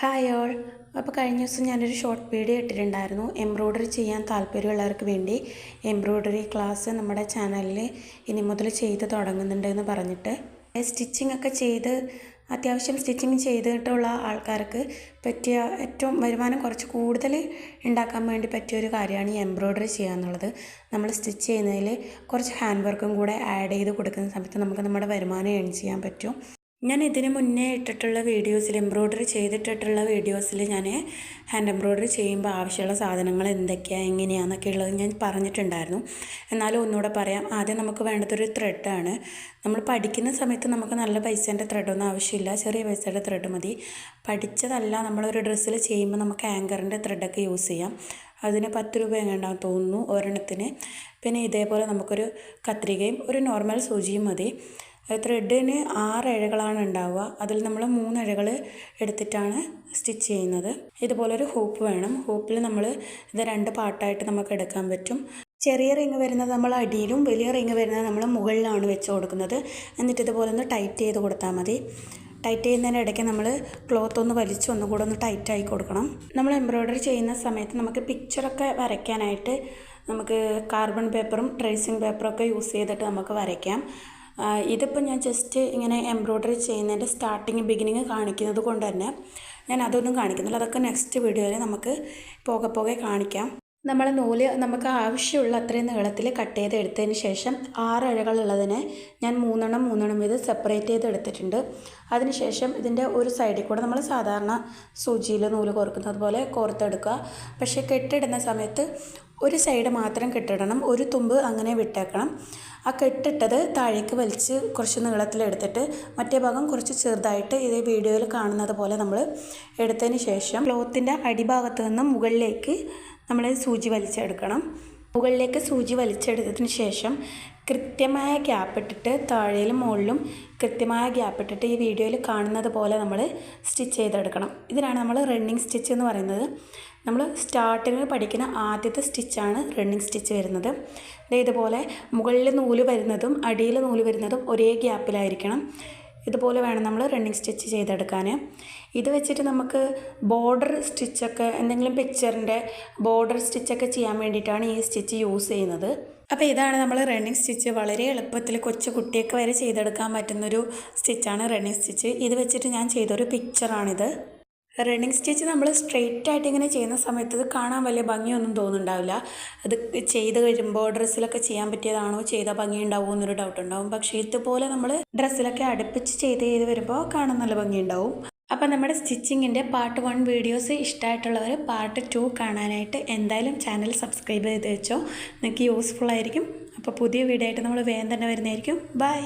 Hi all അപ്പോൾ കഴിഞ്ഞ ദിവസം ഞാനൊരു ഷോർട്ട് വീഡിയോ ഇട്ടിട്ടുണ്ടായിരുന്നു. എംബ്രോയ്ഡറി ചെയ്യാൻ താല്പര്യമുള്ളവർക്ക് വേണ്ടി. എംബ്രോയ്ഡറി ക്ലാസ് നമ്മുടെ ചാനലിൽ ഇനി മുതൽ ചെയ്ത് തുടങ്ങുന്നുണ്ട് എന്ന് പറഞ്ഞിട്ട് സ്റ്റിച്ചിങ് ഒക്കെ ചെയ്ത് അത്യാവശ്യം സ്റ്റിച്ചിങ് ചെയ്തിട്ടുള്ള ആൾക്കാർക്ക് പറ്റിയ ഏറ്റവും വരുമാനം കുറച്ച് കൂടുതൽ ഉണ്ടാക്കാൻ വേണ്ടി പറ്റിയ ഒരു കാര്യമാണ് ഈ എംബ്രോയ്ഡറി ചെയ്യുക എന്നുള്ളത്. നമ്മൾ സ്റ്റിച്ച് ചെയ്യുന്നതിൽ കുറച്ച് ഹാൻഡ് വർക്കും കൂടെ ആഡ് ചെയ്ത് കൊടുക്കുന്ന സമയത്ത് നമുക്ക് നമ്മുടെ വരുമാനം എൺ ചെയ്യാൻ പറ്റും. ഞാൻ ഇതിന് മുന്നേ ഇട്ടിട്ടുള്ള വീഡിയോസിൽ എംബ്രോയ്ഡറി ചെയ്തിട്ടിട്ടുള്ള വീഡിയോസിൽ ഞാൻ ഹാൻഡ് എംബ്രോയ്ഡറി ചെയ്യുമ്പോൾ ആവശ്യമുള്ള സാധനങ്ങൾ എന്തൊക്കെയാണ് എങ്ങനെയാണെന്നൊക്കെ ഉള്ളത് ഞാൻ പറഞ്ഞിട്ടുണ്ടായിരുന്നു. എന്നാലും ഒന്നുകൂടെ പറയാം ആദ്യം നമുക്ക് വേണ്ടതൊരു ത്രെഡാണ്. നമ്മൾ പഠിക്കുന്ന സമയത്ത് നമുക്ക് നല്ല പൈസേന്റെ ത്രെഡൊന്നും ആവശ്യമില്ല ചെറിയ പൈസയുടെ ത്രെഡ് മതി. പഠിച്ചതല്ല നമ്മളൊരു ഡ്രസ്സിൽ ചെയ്യുമ്പോൾ നമുക്ക് ആങ്കറിന്റെ ത്രെഡൊക്കെ യൂസ് ചെയ്യാം. അതിന് പത്ത് രൂപ എങ്ങാണ്ടാവും തോന്നുന്നു ഒരെണ്ണത്തിന്. പിന്നെ ഇതേപോലെ നമുക്കൊരു കത്രികയും ഒരു നോർമൽ സൂചിയും മതി. ത്രെഡിന് ആറ് ഇഴകളാണ് ഉണ്ടാവുക. അതിൽ നമ്മൾ മൂന്ന് ഇഴകൾ എടുത്തിട്ടാണ് സ്റ്റിച്ച് ചെയ്യുന്നത്. ഇതുപോലൊരു ഹൂപ്പ് വേണം. ഹൂപ്പിൽ നമ്മൾ ഇത് രണ്ട് പാർട്ടായിട്ട് നമുക്ക് എടുക്കാൻ പറ്റും. ചെറിയ റിങ് വരുന്നത് നമ്മൾ അടിയിലും വലിയ റിങ് വരുന്നത് നമ്മൾ മുകളിലാണ് വെച്ച് കൊടുക്കുന്നത്. എന്നിട്ട് ഇതുപോലെ ഒന്ന് ടൈറ്റ് ചെയ്ത് കൊടുത്താൽ മതി. ടൈറ്റ് ചെയ്യുന്നതിന്റെ ഇടയ്ക്ക് നമ്മൾ ക്ലോത്ത് ഒന്ന് വലിച്ച് ഒന്നുകൂടെ ഒന്ന് ടൈറ്റ് ആയി കൊടുക്കണം. നമ്മൾ എംബ്രോയ്ഡറി ചെയ്യുന്ന സമയത്ത് നമുക്ക് പിക്ചറൊക്കെ വരയ്ക്കാനായിട്ട് നമുക്ക് കാർബൺ പേപ്പറും ട്രേസിങ് പേപ്പറൊക്കെ യൂസ് ചെയ്തിട്ട് നമുക്ക് വരയ്ക്കാം. ഇതിപ്പോൾ ഞാൻ ജസ്റ്റ് ഇങ്ങനെ എംബ്രോയ്ഡറി ചെയ്യുന്നതിന്റെ സ്റ്റാർട്ടിങ് ബിഗിനിങ് കാണിക്കുന്നത് കൊണ്ട് തന്നെ ഞാൻ അതൊന്നും കാണിക്കുന്നില്ല. അതൊക്കെ നെക്സ്റ്റ് വീഡിയോയിൽ നമുക്ക് പോകെ പോകെ കാണിക്കാം. നമ്മൾ നൂൽ നമുക്ക് ആവശ്യമുള്ള അത്രയും നീളത്തിൽ കട്ട് ചെയ്ത് എടുത്തതിന് ശേഷം ആറ് ഇഴകളുള്ളതിനെ ഞാൻ മൂന്നെണ്ണം മൂന്നെണ്ണം ഇത് സെപ്പറേറ്റ് ചെയ്ത് എടുത്തിട്ടുണ്ട് അതിനുശേഷം ഇതിന്റെ ഒരു സൈഡിൽ കൂടെ നമ്മൾ സാധാരണ സൂചിയിൽ നൂൽ കോർക്കുന്നത് പോലെ കോർത്തെടുക്കുക. പക്ഷേ കെട്ടിടുന്ന സമയത്ത് ഒരു സൈഡ് മാത്രം കെട്ടിടണം ഒരു തുമ്പ് അങ്ങനെ വിട്ടേക്കണം. ആ കെട്ടിട്ടത് താഴേക്ക് വലിച്ച് കുറച്ച് നീളത്തിലെടുത്തിട്ട് മറ്റേ ഭാഗം കുറച്ച് ചെറുതായിട്ട് ഇതേ വീഡിയോയിൽ കാണുന്നത് പോലെ നമ്മൾ എടുത്തതിന് ശേഷം ക്ലോത്തിന്റെ അടിഭാഗത്ത് നിന്ന് മുകളിലേക്ക് നമ്മൾ സൂചി വലിച്ചെടുക്കണം. മുകളിലേക്ക് സൂചി വലിച്ചെടുത്തതിന് ശേഷം കൃത്യമായ ഗ്യാപ്പ് ഇട്ടിട്ട് താഴേലും മുകളിലും കൃത്യമായ ഗ്യാപ്പ് ഇട്ടിട്ട് ഈ വീഡിയോയിൽ കാണുന്നത് പോലെ നമ്മൾ സ്റ്റിച്ച് ചെയ്തെടുക്കണം. ഇതിനാണ് നമ്മൾ റണ്ണിങ് സ്റ്റിച്ച് എന്ന് പറയുന്നത്. നമ്മൾ സ്റ്റാർട്ടിങ്ങിൽ പഠിക്കുന്ന ആദ്യത്തെ സ്റ്റിച്ചാണ് റണ്ണിങ് സ്റ്റിച്ച് വരുന്നത്. ഇതുപോലെ മുകളിൽ നൂൽ വരുന്നതും അടിയിൽ നൂൽ വരുന്നതും ഒരേ ഗ്യാപ്പിലായിരിക്കണം. ഇതുപോലെ വേണം നമ്മൾ റണ്ണിങ് സ്റ്റിച്ച് ചെയ്തെടുക്കാൻ. ഇത് വെച്ചിട്ട് നമുക്ക് ബോർഡർ സ്റ്റിച്ചൊക്കെ എന്തെങ്കിലും പിക്ചറിന്റെ ബോർഡർ സ്റ്റിച്ചൊക്കെ ചെയ്യാൻ വേണ്ടിയിട്ടാണ് ഈ സ്റ്റിച്ച് യൂസ് ചെയ്യുന്നത്. അപ്പോൾ ഇതാണ് നമ്മൾ റണ്ണിങ് സ്റ്റിച്ച് വളരെ എളുപ്പത്തിൽ കൊച്ചു കുട്ടിയൊക്കെ വരെ ചെയ്തെടുക്കാൻ പറ്റുന്നൊരു സ്റ്റിച്ചാണ് റണ്ണിങ് സ്റ്റിച്ച് ഇത് വെച്ചിട്ട് ഞാൻ ചെയ്തൊരു പിക്ചറാണിത് റണ്ണിങ് സ്റ്റിച്ച് നമ്മൾ സ്ട്രെയിറ്റ് ആയിട്ട് ഇങ്ങനെ ചെയ്യുന്ന സമയത്ത് ഇത് കാണാൻ വലിയ ഭംഗിയൊന്നും തോന്നുന്നുണ്ടാവില്ല. അത് ചെയ്ത് കഴിയുമ്പോൾ ഡ്രസ്സിലൊക്കെ ചെയ്യാൻ പറ്റിയതാണോ ചെയ്താൽ ഭംഗി ഉണ്ടാവുമോ എന്നൊരു ഡൗട്ട് ഉണ്ടാവും. പക്ഷേ ഇതുപോലെ നമ്മൾ ഡ്രസ്സിലൊക്കെ അടുപ്പിച്ച് ചെയ്ത് ചെയ്ത് വരുമ്പോൾ കാണാൻ നല്ല ഭംഗി ഉണ്ടാവും അപ്പോൾ നമ്മുടെ സ്റ്റിച്ചിങ്ങിന്റെ പാർട്ട് വൺ വീഡിയോസ് ഇഷ്ടമായിട്ടുള്ളവർ പാർട്ട് ടു കാണാനായിട്ട് എന്തായാലും ചാനൽ സബ്സ്ക്രൈബ് ചെയ്ത് വെച്ചോ. നിങ്ങൾക്ക് യൂസ്ഫുൾ ആയിരിക്കും. അപ്പോൾ പുതിയ വീഡിയോ ആയിട്ട് നമ്മൾ വേഗം തന്നെ വരുന്നതായിരിക്കും. ബൈ